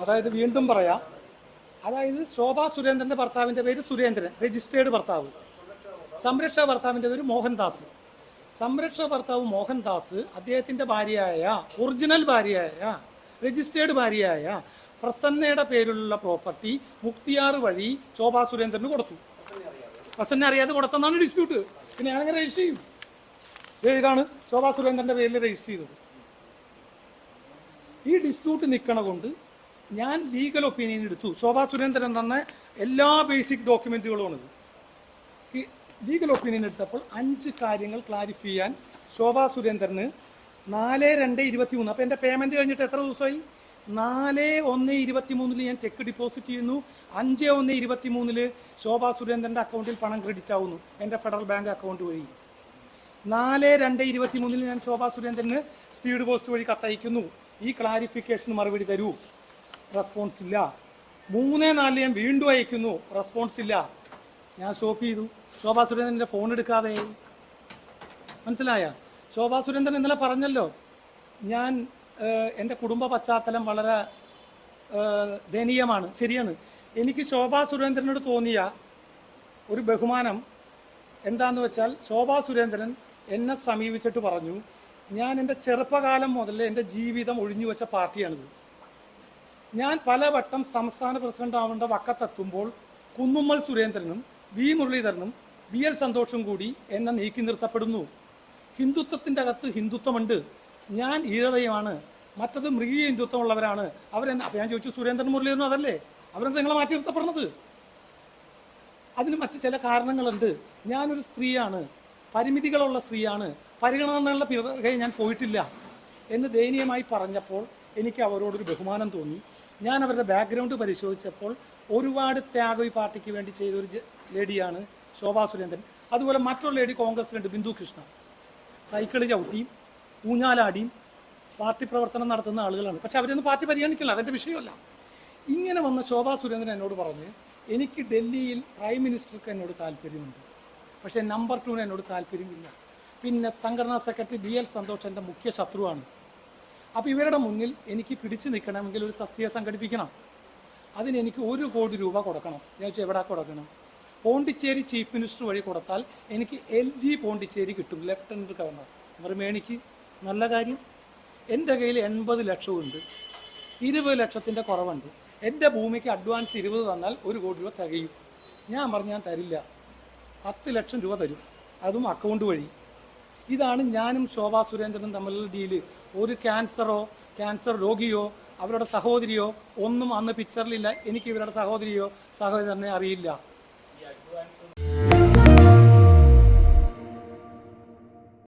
അതായത് വീണ്ടും പറയാം. അതായത് ശോഭാ സുരേന്ദ്രന്റെ ഭർത്താവിന്റെ പേര് സുരേന്ദ്രൻ രജിസ്റ്റേർഡ് ഭർത്താവ്. സംരക്ഷ ഭർത്താവിന്റെ പേര് മോഹൻദാസ്. സംരക്ഷ ഭർത്താവ് മോഹൻദാസ് അദ്ദേഹത്തിന്റെ ഭാര്യയായ ഒറിജിനൽ ഭാര്യയായ രജിസ്റ്റേർഡ് ഭാര്യയായ പ്രസന്നയുടെ പേരിലുള്ള പ്രോപ്പർട്ടി മുക്തിയാർ വഴി ശോഭാ സുരേന്ദ്രന് കൊടുത്തു. പ്രസന്ന അറിയാതെ കൊടുത്തെന്നാണ് ഡിസ്പ്യൂട്ട് പിന്നെ ഞാനങ്ങനെ രജിസ്റ്റർ ചെയ്യും? ഇതാണ് ശോഭാ സുരേന്ദ്രന്റെ പേരിൽ രജിസ്റ്റർ ചെയ്തത്. ഈ ഡിസ്പ്യൂട്ട് നിൽക്കണ കൊണ്ട് ഞാൻ ലീഗൽ ഒപ്പീനിയൻ എടുത്തു. ശോഭാ സുരേന്ദ്രൻ തന്ന എല്ലാ ബേസിക് ഡോക്യുമെന്റുകളുമാണിത് ഈ ലീഗൽ ഒപ്പീനിയൻ എടുത്തപ്പോൾ അഞ്ച് കാര്യങ്ങൾ ക്ലാരിഫൈ ചെയ്യാൻ ശോഭാ സുരേന്ദ്രന് നാല് രണ്ട് ഇരുപത്തി മൂന്ന് അപ്പോൾ എന്റെ പേയ്മെന്റ് കഴിഞ്ഞിട്ട് എത്ര ദിവസമായി? നാല് ഒന്ന് ഇരുപത്തി മൂന്നിൽ ഞാൻ ചെക്ക് ഡിപ്പോസിറ്റ് ചെയ്യുന്നു. അഞ്ച് ഒന്ന് ഇരുപത്തി മൂന്നിൽ ശോഭാ സുരേന്ദ്രന്റെ അക്കൗണ്ടിൽ പണം ക്രെഡിറ്റ് ആവുന്നു. എന്റെ ഫെഡറൽ ബാങ്ക് അക്കൗണ്ട് വഴി. നാല് രണ്ട് ഇരുപത്തി മൂന്നിൽ ഞാൻ ശോഭാ സുരേന്ദ്രന് സ്പീഡ് പോസ്റ്റ് വഴി കത്തയക്കുന്നു. ഈ ക്ലാരിഫിക്കേഷൻ മറുപടി തരൂ. റെസ്പോൺസ് ഇല്ല. മൂന്നേ നാലിൽ ഞാൻ വീണ്ടും അയക്കുന്നു. റെസ്പോൺസ് ഇല്ല. ഞാൻ ഷോപ്പ് ചെയ്തു. ശോഭാ സുരേന്ദ്രന്റെ ഫോൺ എടുക്കാതെ. മനസ്സിലായ? ശോഭാ സുരേന്ദ്രൻ ഇന്നലെ പറഞ്ഞല്ലോ ഞാൻ എന്റെ കുടുംബ പശ്ചാത്തലം വളരെ ദയനീയമാണ് ശരിയാണ്. എനിക്ക് ശോഭാ സുരേന്ദ്രനോട് തോന്നിയ ഒരു ബഹുമാനം എന്താന്ന് വെച്ചാൽ ശോഭാ സുരേന്ദ്രൻ എന്നെ സമീപിച്ചിട്ട് പറഞ്ഞു ഞാൻ എന്റെ ചെറുപ്പകാലം മുതൽ എന്റെ ജീവിതം ഒഴിഞ്ഞു വെച്ച പാർട്ടിയാണിത്. ഞാൻ പലവട്ടം സംസ്ഥാന പ്രസിഡന്റ് ആവേണ്ട വക്കത്തെത്തുമ്പോൾ കുന്നുമ്മൽ സുരേന്ദ്രനും വി മുരളീധരനും വി എൽ സന്തോഷും കൂടി എന്നെ നീക്കി നിർത്തപ്പെടുന്നു. ഹിന്ദുത്വത്തിന്റെ അകത്ത് ഹിന്ദുത്വമുണ്ട്. ഞാൻ ഈഴതയുമാണ് മറ്റത് മൃഗീയ ഹിന്ദുത്വമുള്ളവരാണ്. അവരെന്നെ ഞാൻ ചോദിച്ചു സുരേന്ദ്രൻ മുരളീധരനും അതല്ലേ? അവരെന്താ നിങ്ങളെ മാറ്റി നിർത്തപ്പെടുന്നത്? അതിന് മറ്റ് ചില കാരണങ്ങളുണ്ട്. ഞാനൊരു സ്ത്രീയാണ്. പരിമിതികളുള്ള സ്ത്രീയാണ്. പരിഗണനകളുടെ പിറകെ ഞാൻ പോയിട്ടില്ല എന്ന് ദയനീയമായി പറഞ്ഞപ്പോൾ എനിക്ക് അവരോടൊരു ബഹുമാനം തോന്നി. ഞാൻ അവരുടെ ബാക്ക്ഗ്രൗണ്ട് പരിശോധിച്ചപ്പോൾ ഒരുപാട് ത്യാഗവി പാർട്ടിക്ക് വേണ്ടി ചെയ്തൊരു ലേഡിയാണ് ശോഭാ സുരേന്ദ്രൻ. അതുപോലെ മറ്റൊരു ലേഡി കോൺഗ്രസിലുണ്ട് ബിന്ദു കൃഷ്ണ. സൈക്കിൾ ചവിട്ടിയും ഊഞ്ഞാലാടിയും പാർട്ടി പ്രവർത്തനം നടത്തുന്ന ആളുകളാണ്. പക്ഷെ അവരൊന്നും പാർട്ടി പരിഗണിക്കില്ല അതെന്റെ വിഷയമല്ല. ഇങ്ങനെ വന്ന ശോഭാ സുരേന്ദ്രൻ എന്നോട് പറഞ്ഞ് എനിക്ക് ഡൽഹിയിൽ പ്രൈം മിനിസ്റ്റർക്ക് എന്നോട് താല്പര്യമുണ്ട്. പക്ഷേ നമ്പർ ടുവിന് എന്നോട് താല്പര്യമില്ല. പിന്നെ സംഘടനാ സെക്രട്ടറി ബി എൽ സന്തോഷ് എന്റെ മുഖ്യ ശത്രുവാണ്. അപ്പോൾ ഇവരുടെ മുന്നിൽ എനിക്ക് പിടിച്ചു നിൽക്കണമെങ്കിൽ ഒരു സസ്യ സംഘടിപ്പിക്കണം. അതിന് എനിക്ക് ഒരു കോടി രൂപ കൊടുക്കണം. ഞാൻ ചോദിച്ചാൽ എവിടെ കൊടുക്കണം? പോണ്ടിച്ചേരി ചീഫ് മിനിസ്റ്റർ വഴി കൊടുത്താൽ എനിക്ക് എൽ ജി പോണ്ടിച്ചേരി കിട്ടും ലെഫ്റ്റനന്റ് ഗവർണർ. മറുമേണിക്ക് നല്ല കാര്യം. എന്റെ കയ്യിൽ എൺപത് ലക്ഷമുണ്ട് ഇരുപത് ലക്ഷത്തിന്റെ കുറവുണ്ട്. എന്റെ ഭൂമിക്ക് അഡ്വാൻസ് ഇരുപത് തന്നാൽ ഒരു കോടി രൂപ തികയും. ഞാൻ പറഞ്ഞു ഞാൻ തരില്ല. പത്ത് ലക്ഷം രൂപ തരും. അതും അക്കൗണ്ട് വഴി. ഇതാണ് ഞാനും ശോഭാ സുരേന്ദ്രനും തമ്മിലുള്ള ഡീൽ ഒരു ക്യാൻസറോ ക്യാൻസർ രോഗിയോ അവരുടെ സഹോദരിയോ ഒന്നും അന്ന് പിക്ചറിലില്ല എനിക്ക് ഇവരുടെ സഹോദരിയോ സഹോദരനെ അറിയില്ല.